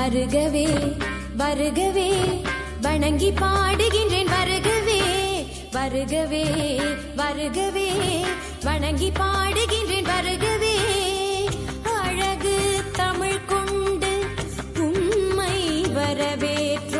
வருகவே வருகவே வணங்கி பாடுகின்றேன் வருகவே வருகவே வருகவே வணங்கி பாடுகின்றேன் வருகவே. அழகு தமிழ் கொண்டு உண்மை வரவேற்று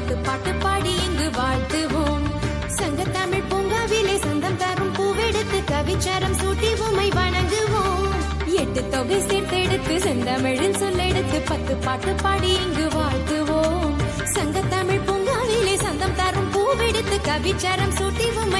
பத்து பாட்டு பாடி இங்கு வாழ்த்துவோம். சங்க தமிழ் பூங்காவிலே சொந்தம் தரும் பூவெடுத்து கவிச்சாரம் சூட்டி உமை வணங்குவோம். எட்டு தொகை சேர்த்தெடுத்து செந்தமிழில் சொல்லெடுத்து பத்து பாட்டு பாடி இங்கு வாழ்த்துவோம். சங்க தமிழ் பூங்காவிலே சொந்தம் தரும் பூவெடுத்து கவிச்சாரம் சூட்டி உமை